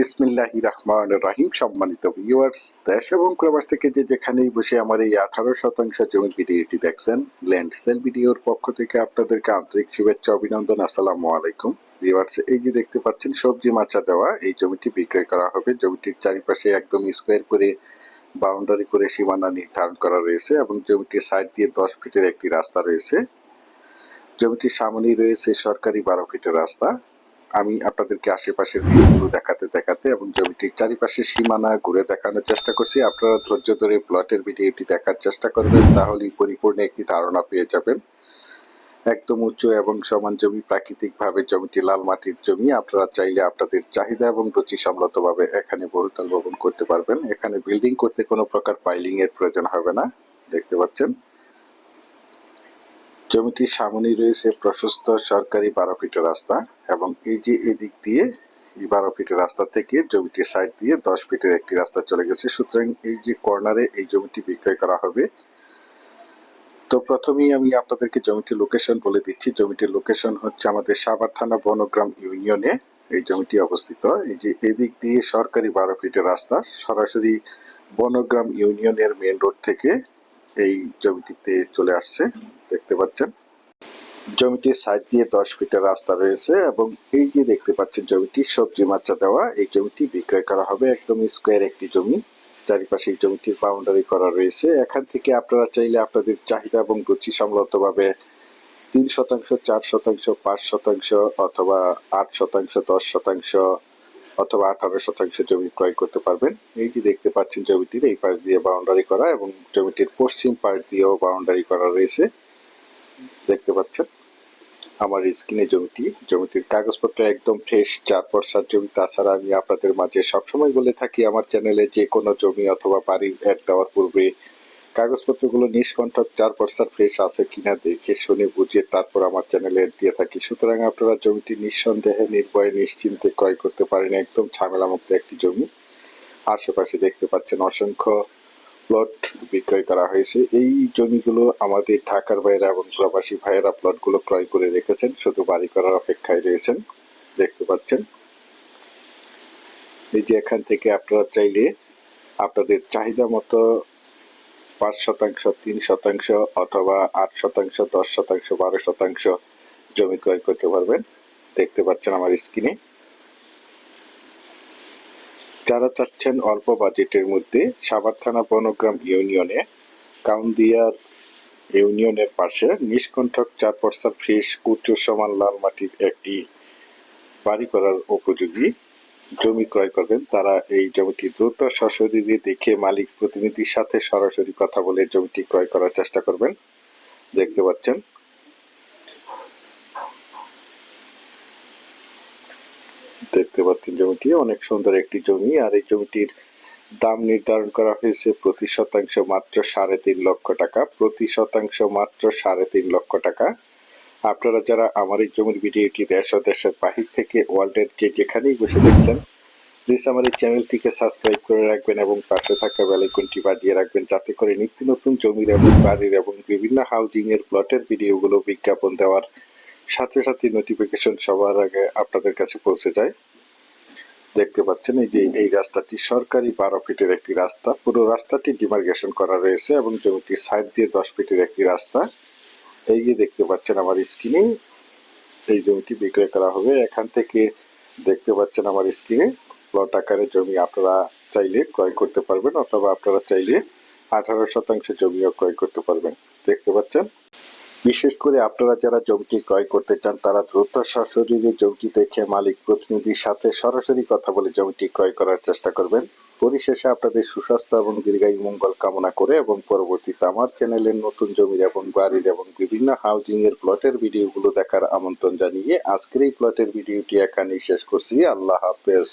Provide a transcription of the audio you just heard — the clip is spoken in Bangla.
বিসমিল্লাহ রহমান রাহিম। সম্মানিত ভিউয়ার্স দেশ এবং প্রবাস থেকে যে যেখানেই বসে আমার এই আঠারো শতাংশ জমির ভিডিওটি দেখছেন ল্যান্ড সেল ভিডিওর পক্ষ থেকে আপনাদেরকে আন্তরিক শুভেচ্ছা, অভিনন্দন, আসসালামু আলাইকুম। ভিউয়ার্স এই যে দেখতে পাচ্ছেন, সবজি মাচা দেওয়া, এই জমিটি বিক্রয় করা হবে। জমিটির চারিপাশে একদম স্কোয়ার করে বাউন্ডারি করে সীমানা নির্ধারণ করা রয়েছে এবং জমিটির সাইড দিয়ে দশ ফিটের একটি রাস্তা রয়েছে। জমিটির সামনেই রয়েছে সরকারি বারো ফিটের রাস্তা। আমি আপনাদেরকে আশেপাশের ভিউগুলো দেখাতে দেখাতে এবং জমিটির চারিপাশে সীমানা ঘুরে দেখানোর চেষ্টা করছি। আপনারা ধৈর্য ধরে প্লটের ভিডিওটি দেখার চেষ্টা করবেন, তাহলেই পরিপূর্ণ একটি ধারণা পেয়ে যাবেন। একদম উঁচু এবং সমান জমি, প্রাকৃতিকভাবে জমিটি লাল মাটির জমি। আপনারা চাইলে আপনাদের চাহিদা এবং রুচি সম্মতভাবে এখানে বহুতল ভবন করতে পারবেন। এখানে বিল্ডিং করতে কোনো প্রকার পাইলিং এর প্রয়োজন হবে না, দেখতে পাচ্ছেন। জমিটির সামনেই রয়েছে প্রশস্ত সরকারি বারো ফিটের রাস্তা এবং এই যে এদিক দিয়ে এই বারো ফিটের রাস্তা থেকে জমিটির সাইড দিয়ে দশ ফিটের একটি রাস্তা চলে গেছে। সুতরাং এই যে কর্নারে এই জমিটি বিক্রয় করা হবে। তো প্রথমেই আমি আপনাদেরকে জমিটির লোকেশন বলে দিচ্ছি। জমিটির লোকেশন হচ্ছে আমাদের সাভার থানা বনগ্রাম ইউনিয়নে এই জমিটি অবস্থিত। এই যে এদিক দিয়ে সরকারি বারো ফিটের রাস্তা সরাসরি বনগ্রাম ইউনিয়নের মেন রোড থেকে এই জমিটিতে চলে আসছে, দেখতে পাচ্ছেন। জমিটির সাইড দিয়ে দশ ফিটের রাস্তা রয়েছে এবং এই যে দেখতে পাচ্ছেন জমিটি, সবজি মাচা দেওয়া, এই জমিটি বিক্রয় করা হবে একদম স্কোয়ার একটি জমি। চারিপাশে এই জমিটির বাউন্ডারি করা রয়েছে। এখান থেকে আপনারা চাইলে আপনাদের চাহিদা এবং রুচি সম্মতভাবে তিন শতাংশ, চার শতাংশ, পাঁচ শতাংশ অথবা আট শতাংশ, দশ শতাংশ অথবা আঠারো শতাংশ জমি ক্রয় করতে পারবেন। এই যে দেখতে পাচ্ছেন জমিটির এই পাশ দিয়ে বাউন্ডারি করা এবং জমিটির পশ্চিম পাশ দিয়েও বাউন্ডারি করা রয়েছে। দেখতে পাচ্ছেন, আমার স্ক্রিনে জমিটি, জমিটির কাগজপত্র একদম ফ্রেশ চার পর্সার জমি। তাছাড়া আমি আপনাদের মাঝে সবসময় বলে থাকি, আমার চ্যানেলে যে কোনো জমি অথবা বাড়ি অ্যাড দেওয়ার পূর্বে কাগজপত্রগুলো নিষ্কণ্ঠক চার পর্সার ফ্রেশ আছে কিনা দেখে শুনে বুঝিয়ে তারপর আমার চ্যানেলে দিয়ে থাকি। সুতরাং আপনারা জমিটি নিঃসন্দেহে নির্ভয়ে নিশ্চিন্তে ক্রয় করতে পারেন, একদম ঝামেলামুক্ত একটি জমি। আশেপাশে দেখতে পাচ্ছেন অসংখ্য প্লট বিক্রয় করা হয়েছে। এই জমিগুলো আমাদের ঢাকার ভাইয়েরা এবং প্রবাসী ভাইয়েরা প্লটগুলো ক্রয় করে রেখেছেন, শুধু বাড়ি করার অপেক্ষায় রয়েছেন। দেখতে পাচ্ছেন। এই যে এখান থেকে আপনারা চাইলে আপনাদের চাহিদা মতো পাঁচ শতাংশ, তিন শতাংশ অথবা আট শতাংশ, দশ শতাংশ, বারো শতাংশ জমি ক্রয় করতে পারবেন। দেখতে পাচ্ছেন আমার স্ক্রিনে। যারা চাচ্ছেন অল্প বাজেটের মধ্যে সাভার থানা বনগ্রাম ইউনিয়নে কাউন্দিয়ার ইউনিয়নের পাশে নিষ্কণ্ঠক চার পর্সার ফ্রেশ উচ্চ সমান লাল মাটির একটি বাড়ি করার উপযোগী জমি ক্রয় করবেন, তারা এই জমিটি দ্রুত সশরীরে দেখে মালিক প্রতিনিধির সাথে সরাসরি কথা বলে জমিটি ক্রয় করার চেষ্টা করবেন। দেখতে পাচ্ছেন। দেখতে পাচ্ছেন জমিটি, অনেক সুন্দর একটি জমি, আর এই জমিটির দাম নির্ধারণ করা হয়েছে প্রতি শতাংশ মাত্র সাড়ে তিন লক্ষ টাকা, প্রতি শতাংশ মাত্র সাড়ে তিন লক্ষ টাকা। আপনারা যারা আমার এই জমির ভিডিওটি দেশ ও দেশের বাহির থেকে ওয়ার্ল্ডের যে যেখানেই বসে দেখছেন প্লিজ আমার এই চ্যানেলটিকে সাবস্ক্রাইব করে রাখবেন এবং পাশে থাকা বেলাইকনটি বাজিয়ে রাখবেন যাতে করে নিত্য নতুন জমির এবং বাড়ির এবং বিভিন্ন হাউজিং এর প্লটের ভিডিওগুলো বিজ্ঞাপন দেওয়ার সাথে সাথে নোটিফিকেশন সবার আগে আপনাদের কাছে পৌঁছে যায়। দেখতে পাচ্ছেন এই যে এই রাস্তাটি সরকারি বারো ফিটের একটি রাস্তা। পুরো রাস্তাটি ডিমার্গেশন করা রয়েছে এবং জমিটির সাইড দিয়ে দশ ফিটের একটি রাস্তা। এই যে দেখতে পাচ্ছেন আমার স্ক্রিনে, এই জমিটি বিক্রয় করা হবে। এখান থেকে দেখতে পাচ্ছেন আমার স্ক্রিনে প্লট আকারে জমি আপনারা চাইলে ক্রয় করতে পারবেন, অথবা আপনারা চাইলে আঠারো শতাংশ জমিও ক্রয় করতে পারবেন। দেখতে পাচ্ছেন? বিশেষ করে আপনারা যারা জমিটি ক্রয় করতে চান, তারা দ্রুত সশরীরে জমিটি দেখে মালিক প্রতিনিধির সাথে সরাসরি কথা বলে জমিটি ক্রয় করার চেষ্টা করবেন। পরিশেষে আপনাদের সুস্বাস্থ্য এবং দীর্ঘায়ু মঙ্গল কামনা করে এবং পরবর্তীতে আমার চ্যানেলের নতুন জমির এবং বাড়ির এবং বিভিন্ন হাউজিং এর প্লটের ভিডিওগুলো দেখার আমন্ত্রণ জানিয়ে আজকের এই প্লটের ভিডিওটি এখানেই শেষ করছি। আল্লাহ হাফেজ।